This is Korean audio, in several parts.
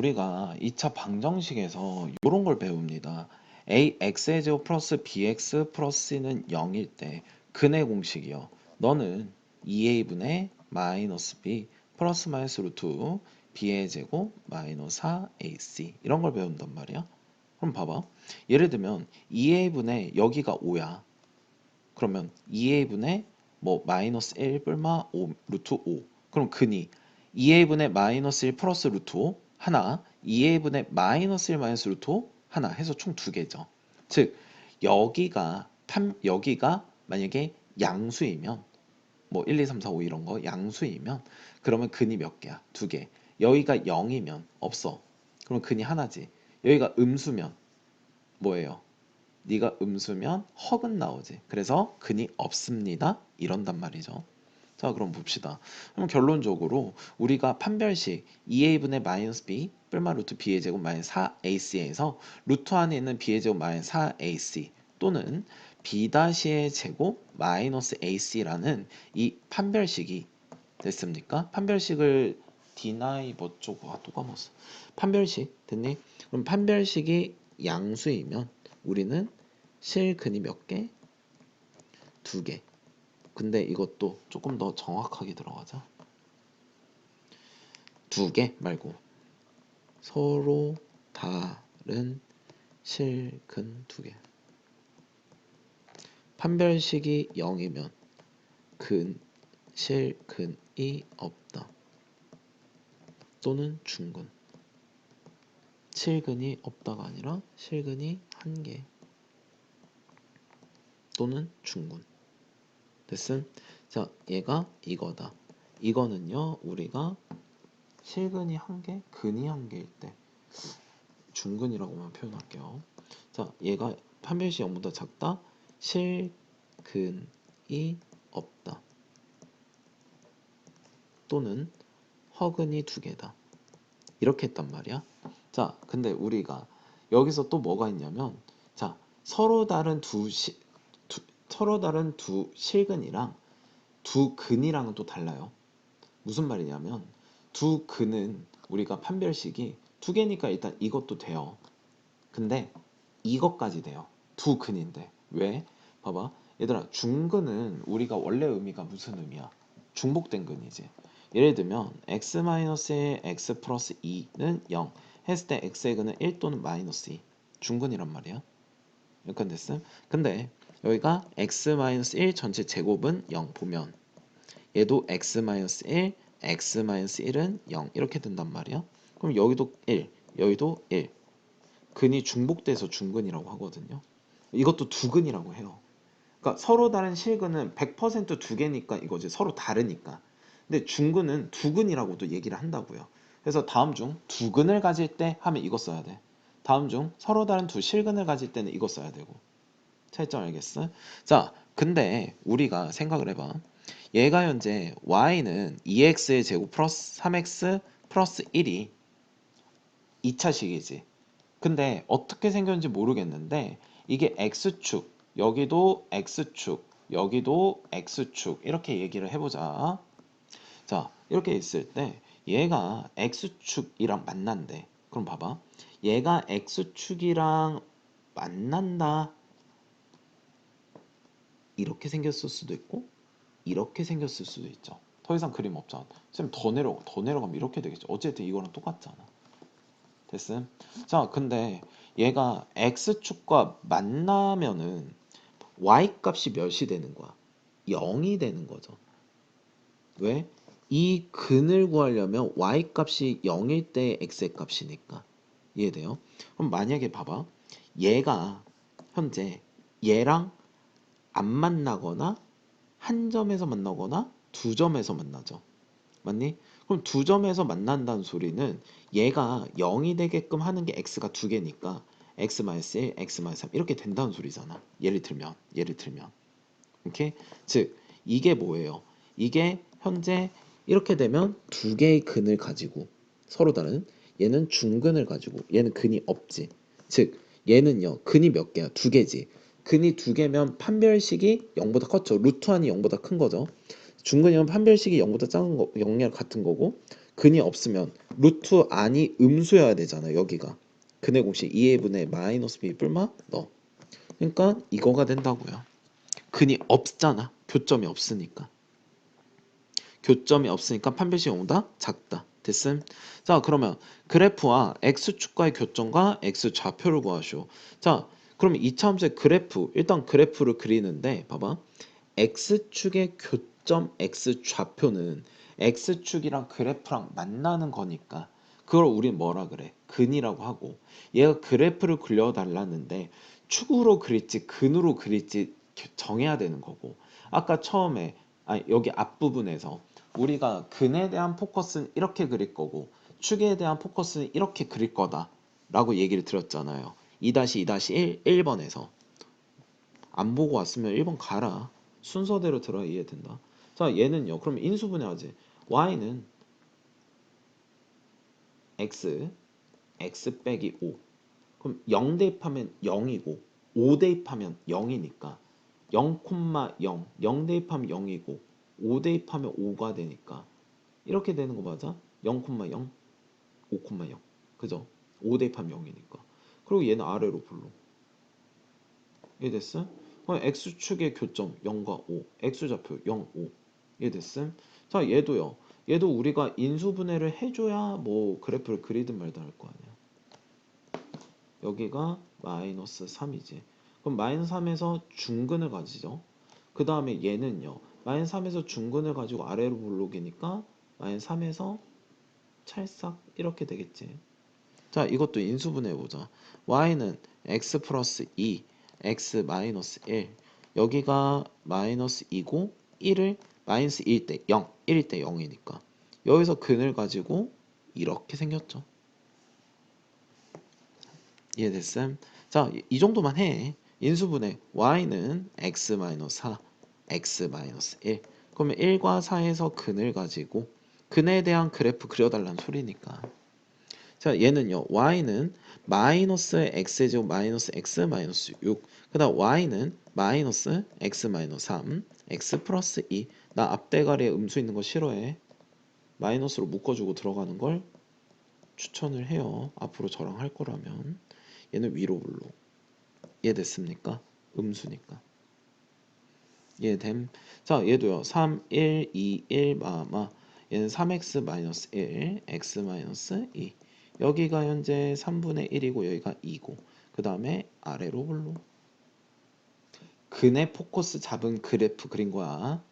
우리가 2차 방정식에서 이런 걸 배웁니다. ax의 제곱 플러스 bx 플러스 c는 0일 때 근의 공식이요. 너는 2a분의 마이너스 b 플러스 마이너스 루트 b의 제곱 마이너스 4ac 이런 걸 배운단 말이야. 그럼 봐봐. 예를 들면 2a분의 여기가 5야. 그러면 2a분의 뭐 마이너스 1 뿔마 5 루트 5 그럼 근이 2a분의 마이너스 1 플러스 루트 5 하나 2a분의 마이너스 1 마이너스 루트 5 하나 해서 총 두 개죠. 즉 여기가 판 여기가 만약에 양수이면 뭐 1, 2, 3, 4, 5 이런 거 양수이면 그러면 근이 몇 개야? 두 개. 여기가 0이면 없어. 그럼 근이 하나지. 여기가 음수면 뭐예요? 네가 음수면 헉은 나오지. 그래서 근이 없습니다. 이런단 말이죠. 자, 그럼 봅시다. 그럼 결론적으로 우리가 판별식 2a분의 마이너스 b 뿔마 루트 b의 제곱 마이너스 4ac에서 루트 안에 있는 b의 제곱 마이너스 4ac 또는 b-의 제곱 마이너스 ac라는 이 판별식이 됐습니까? 판별식을 deny 뭐 쪽고 아, 또 까먹었어. 판별식 됐니? 그럼 판별식이 양수이면 우리는 실근이 몇 개? 두 개. 근데 이것도 조금 더 정확하게 들어가자. 두 개 말고 서로 다른 실근 두 개. 판별식이 0이면 근 실근이 없다. 또는 중근. 실근이 없다가 아니라 실근이 한 개. 또는 중근. 됐음? 자, 얘가 이거다. 이거는요, 우리가 실근이 한 개, 근이 한 개일 때 중근이라고만 표현할게요. 자, 얘가 판별식 0보다 작다. 실근이 없다. 또는 허근이 두 개다. 이렇게 했단 말이야. 자, 근데 우리가 여기서 또 뭐가 있냐면, 자, 서로 다른 두, 시, 두 서로 다른 두 실근이랑 두 근이랑은 또 달라요. 무슨 말이냐면, 두 근은 우리가 판별식이 두 개니까 일단 이것도 돼요. 근데 이것까지 돼요. 두 근인데. 왜? 봐봐. 얘들아, 중근은 우리가 원래 의미가 무슨 의미야? 중복된 근이지. 예를 들면 x-1 x 플러스 2는 0 했을 때 x의 근은 1 또는 마이너스 2 중근이란 말이야. 이렇게 됐음. 근데 여기가 x-1 전체 제곱은 0 보면 얘도 x-1 x-1은 0 이렇게 된단 말이야. 그럼 여기도 1 여기도 1 근이 중복돼서 중근이라고 하거든요. 이것도 두근이라고 해요. 그러니까 서로 다른 실근은 100%두 개니까 이거지 서로 다르니까. 근데 중근은 두근이라고도 얘기를 한다고요. 그래서 다음 중 두근을 가질 때 하면 이거 써야 돼. 다음 중 서로 다른 두 실근을 가질 때는 이거 써야 되고. 차이점 알겠어? 자, 근데 우리가 생각을 해봐. 얘가 현재 y는 2x의 제곱 플러스 3x 플러스 1이 2차식이지. 근데 어떻게 생겼는지 모르겠는데 이게 x축, 여기도 x축, 여기도 x축 이렇게 얘기를 해보자. 자, 이렇게 있을 때 얘가 x축이랑 만난대. 그럼 봐봐. 얘가 x축이랑 만난다. 이렇게 생겼을 수도 있고 이렇게 생겼을 수도 있죠. 더 이상 그림 없잖아. 쌤더 내려 더 내려가면 이렇게 되겠죠. 어쨌든 이거랑 똑같잖아. 됐음? 자, 근데 얘가 x축과 만나면은 y 값이 몇이 되는 거야? 0이 되는 거죠. 왜? 이 근을 구하려면 y 값이 0일 때 x의 값이니까. 이해돼요? 그럼 만약에 봐봐. 얘가 현재 얘랑 안 만나거나 한 점에서 만나거나 두 점에서 만나죠. 맞니? 그럼 두 점에서 만난다는 소리는 얘가 0이 되게끔 하는 게 x가 두 개니까 x-1, x-3 이렇게 된다는 소리잖아. 예를 들면, 예를 들면. 오케이? 즉, 이게 뭐예요? 이게 현재 이렇게 되면 두 개의 근을 가지고 서로 다른 얘는 중근을 가지고 얘는 근이 없지. 즉, 얘는요, 근이 몇 개야? 두 개지. 근이 두 개면 판별식이 0보다 컸죠. 루트 안이 0보다 큰 거죠. 중근이면 판별식이 0보다 작은 거, 0이랑 같은 거고 근이 없으면 루트 안이 음수여야 되잖아 여기가. 근의 공식 2a분의 마이너스 b 뿔마 너. 그러니까 이거가 된다고요. 근이 없잖아. 교점이 없으니까. 교점이 없으니까 판별식 0보다 작다. 됐음? 자 그러면 그래프와 x축과의 교점과 x 좌표를 구하시오. 자 그러면 이차 함수의 그래프 일단 그래프를 그리는데 봐봐. X축의 교점 x 좌표는 x축이랑 그래프랑 만나는 거니까 그걸 우린 뭐라 그래? 근이라고 하고 얘가 그래프를 그려달라는데 축으로 그릴지 근으로 그릴지 겨- 정해야 되는 거고 아까 처음에 아니 여기 앞부분에서 우리가 근에 대한 포커스는 이렇게 그릴 거고 축에 대한 포커스는 이렇게 그릴 거다 라고 얘기를 드렸잖아요 2-2-1 1번에서 안 보고 왔으면 1번 가라. 순서대로 들어야 이해된다. 자 얘는요. 그럼 인수분해하지. y는 x x 빼기 5 그럼 0 대입하면 0이고 5 대입하면 0이니까 0,0 0 대입하면 0이고 5 대입하면 5가 되니까 이렇게 되는 거 맞아? 0,0 5,0 그죠? 5 대입하면 0이니까 그리고 얘는 아래로 불러. 이해됐어? 그럼 x축의 교점 0과 5 x좌표 0, 5 이해됐음? 자 얘도요. 얘도 우리가 인수분해를 해줘야 뭐 그래프를 그리든 말든 할 거 아니야. 여기가 마이너스 3이지. 그럼 마이너스 3에서 중근을 가지죠. 그 다음에 얘는요. 마이너스 3에서 중근을 가지고 아래로 블록이니까 마이너스 3에서 찰싹 이렇게 되겠지 자 이것도 인수분해 보자 y는 x 플러스 2 x 마이너스 1 여기가 마이너스 2고 1을 마이너스 1때0 1일 때 0이니까 여기서 근을 가지고 이렇게 생겼죠 이해됐음? 자, 이- 이 정도만 해. 인수분해 y는 x 마이너스 4, x 마이너스 1. 그러면 1과 4에서 근을 가지고 근에 대한 그래프 그려달라는 소리니까. 자, 얘는요. y는 마이너스 x 제곱 마이너스 x 마이너스 6. 그다음 y는 마이너스 x 마이너스 3, x 플러스 2. 나 앞대가리에 음수 있는 거 싫어해. 마이너스로 묶어주고 들어가는 걸 추천을 해요. 앞으로 저랑 할 거라면. 얘는 위로 불로 이해됐습니까? 음수니까 이해됨 자 얘도요 3, 1, 2, 1 마마 얘는 3x 마이너스 1 x 마이너스 2 여기가 현재 3분의 1이고 여기가 2고 그 다음에 아래로 불로 근의 포커스 잡은 그래프 그린 거야.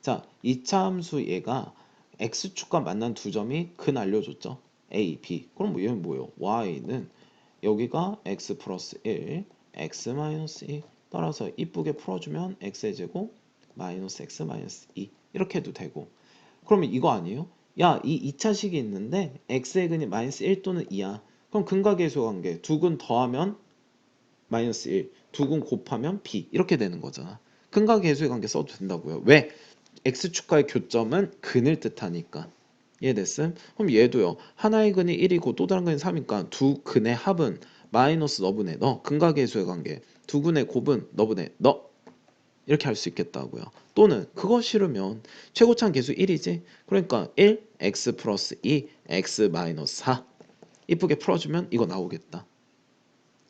자 2차 함수 얘가 x축과 만난 두 점이 근 알려줬죠. A, b. 그럼 뭐 얘는 뭐예요? y는 여기가 x 플러스 1, x 마이너스 2 따라서 이쁘게 풀어주면 x의 제곱 마이너스 x 마이너스 2 이렇게 해도 되고. 그러면 이거 아니에요? 야, 이 2차식이 있는데 x의 근이 마이너스 1 또는 2야. 그럼 근과 계수 관계 두 근 더하면 마이너스 1, 두 근 곱하면 b 이렇게 되는 거잖아. 근과 계수의 관계 써도 된다고요. 왜? x축과의 교점은 근을 뜻하니까. 이해됐음? 그럼 얘도요. 하나의 근이 1이고 또 다른 근이 3이니까 두 근의 합은 마이너스 너분의 너. 근과 계수의 관계. 두 근의 곱은 너분의 너. 이렇게 할 수 있겠다고요. 또는 그거 싫으면 최고차는 계수 1이지. 그러니까 1 x 플러스 2 x 마이너스 4. 이쁘게 풀어주면 이거 나오겠다.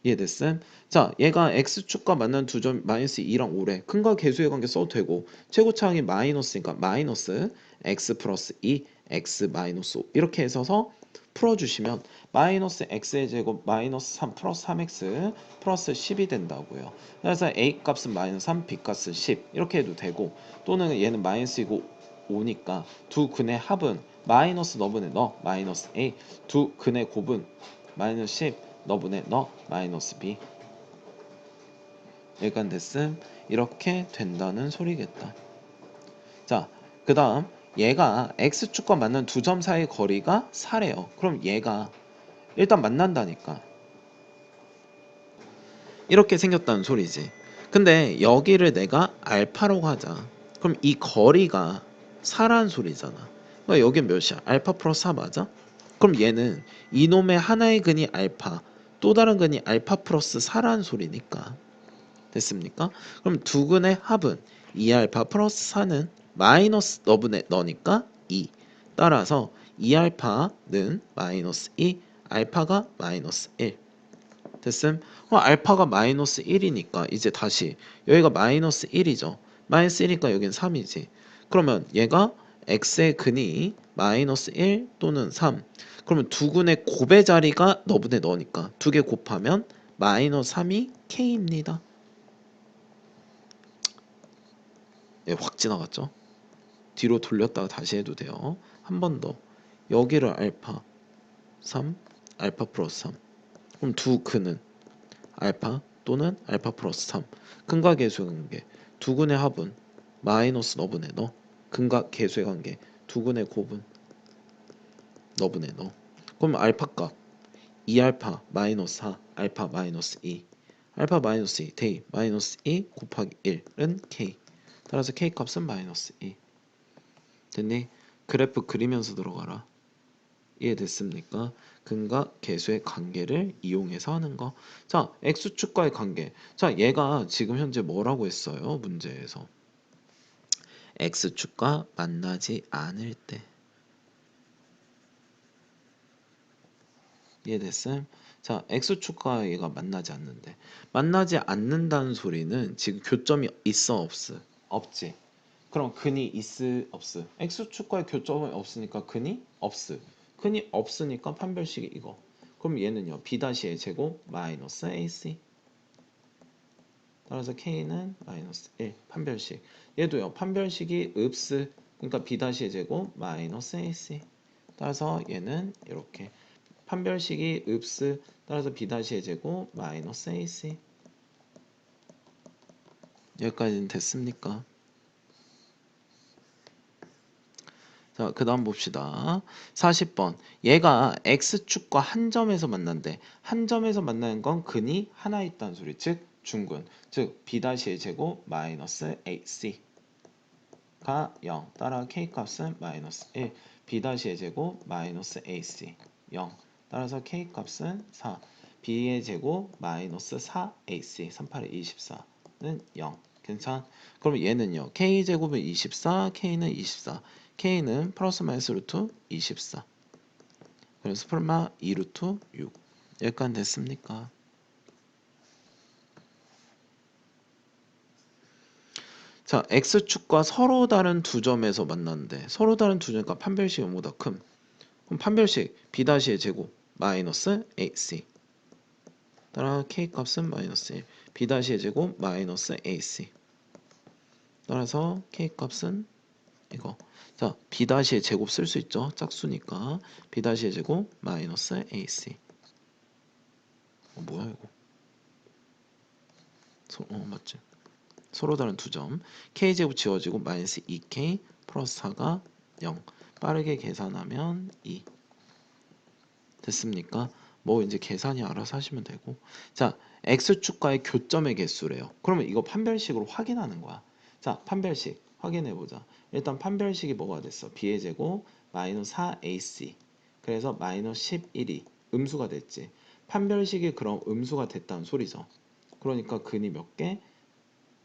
이해됐음? 자, 얘가 x축과 만난 두 점 마이너스 2랑 5래. 근과 계수의 관계 써도 되고 최고차항이 마이너스니까 마이너스 x 플러스 2 x 마이너스 5 이렇게 해서서 풀어주시면 마이너스 x의 제곱 마이너스 3 플러스 3x 플러스 10이 된다고요. 그래서 a 값은 마이너스 3, b 값은 10 이렇게 해도 되고 또는 얘는 마이너스이고 5니까 두 근의 합은 마이너스 너분의 너 마이너스 a 두 근의 곱은 마이너스 10 너분의 너 마이너스 b 여기까지 됐음 이렇게 된다는 소리겠다. 자, 그 다음 얘가 x축과 만난 두 점 사이의 거리가 4래요. 그럼 얘가 일단 만난다니까. 이렇게 생겼다는 소리지. 근데 여기를 내가 알파라고 하자. 그럼 이 거리가 4라는 소리잖아. 그러니까 여기 몇이야? 알파 플러스 4 맞아? 그럼 얘는 이놈의 하나의 근이 알파, 또 다른 근이 알파 플러스 4라는 소리니까. 됐습니까? 그럼 두 근의 합은 2알파 플러스 4는 마이너스 너분의 너니까 2. 따라서 2알파는 마이너스 2 알파가 마이너스 1 됐음? 어, 알파가 마이너스 1이니까 이제 다시 여기가 마이너스 1이죠. 마이너스 1이니까 여긴 3이지. 그러면 얘가 x의 근이 마이너스 1 또는 3 그러면 두근의 곱의 자리가 너분의 너니까 두 개 곱하면 마이너스 3이 k입니다. 예, 확 지나갔죠 뒤로 돌렸다가 다시 해도 돼요. 한 번 더. 여기를 알파 3 알파 플러스 3 그럼 두 근은 알파 또는 알파 플러스 3 근과 계수의 관계. 두 근의 합은 마이너스 너분의 너. 근과 계수의 관계. 두 근의 곱은 너분의 너. 그럼 알파 값. 2알파 마이너스 4 알파 마이너스 2 알파 마이너스 2 대입 마이너스 2 곱하기 1은 k 따라서 k 값은 마이너스 2 됐니? 그래프 그리면서 들어가라 이해됐습니까? 근과 계수의 관계를 이용해서 하는 거. 자, x축과의 관계. 자, 얘가 지금 현재 뭐라고 했어요? 문제에서. x축과 만나지 않을 때. 이해됐음? 자, x축과 얘가 만나지 않는데. 만나지 않는다는 소리는 지금 교점이 있어 없어? 없지. 그럼 근이 있으 없으? x축과의 교점이 없으니까 근이 없으. 근이 없으니까 판별식이 이거. 그럼 얘는요. b-의 제곱 마이너스 ac. 따라서 k는 마이너스 1 판별식. 얘도요. 판별식이 읍스. 그러니까 b-의 제곱 마이너스 ac. 따라서 얘는 이렇게 판별식이 읍스. 따라서 b-의 제곱 마이너스 ac. 여기까지는 됐습니까? 자, 그 다음 봅시다. 40번. 얘가 X축과 한 점에서 만난대. 한 점에서 만나는 건 근이 하나 있다는 소리. 즉, 중근. 즉, B-의 제곱 마이너스 AC. 가 0. 따라 K 값은 마이너스 1. B-의 제곱 마이너스 AC. 0. 따라서 K 값은 4. B의 제곱 마이너스 4AC. 38에 24는 0. 괜찮? 그럼 얘는요. K 제곱은 24, K는 24. K는 플러스 마이너스 루트 24 그래서 풀마 2 루트 6 여기까지 됐습니까? 자, X축과 서로 다른 두 점에서 만났는데 서로 다른 두 점이니까 판별식이 뭐보다 큼 그럼 판별식 B-의 제곱 마이너스 AC 따라 K 값은 마이너스 1 B-의 제곱 마이너스 AC 따라서 K 값은 이거. 자, B-의 제곱 쓸 수 있죠. 짝수니까. B-의 제곱 마이너스 AC 어, 뭐야 이거? 소, 어 맞지? 서로 다른 두 점. K제곱 지워지고 마이너스 2K 플러스 4가 0 빠르게 계산하면 2 됐습니까? 뭐 이제 계산이 알아서 하시면 되고. 자 X축과의 교점의 개수래요. 그러면 이거 판별식으로 확인하는 거야. 자 판별식 확인해 보자. 일단 판별식이 뭐가 됐어? b의 제곱 마이너스 4ac 그래서 마이너스 11이 음수가 됐지. 판별식이 그럼 음수가 됐다는 소리죠. 그러니까 근이 몇 개?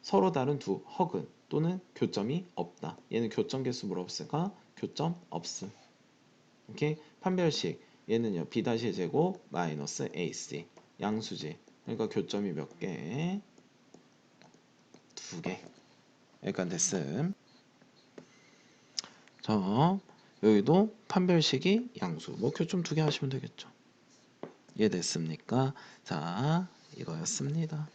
서로 다른 두 허근 또는 교점이 없다. 얘는 교점 개수 물어봤으니까 교점 없음. 오케이? 판별식 얘는요 b-의 제곱 마이너스 ac 양수지 그러니까 교점이 몇 개? 두 개. 여기까지 됐음. 자, 여기도 판별식이 양수. 뭐 교점 두 개 하시면 되겠죠. 이해됐습니까? 자, 이거였습니다.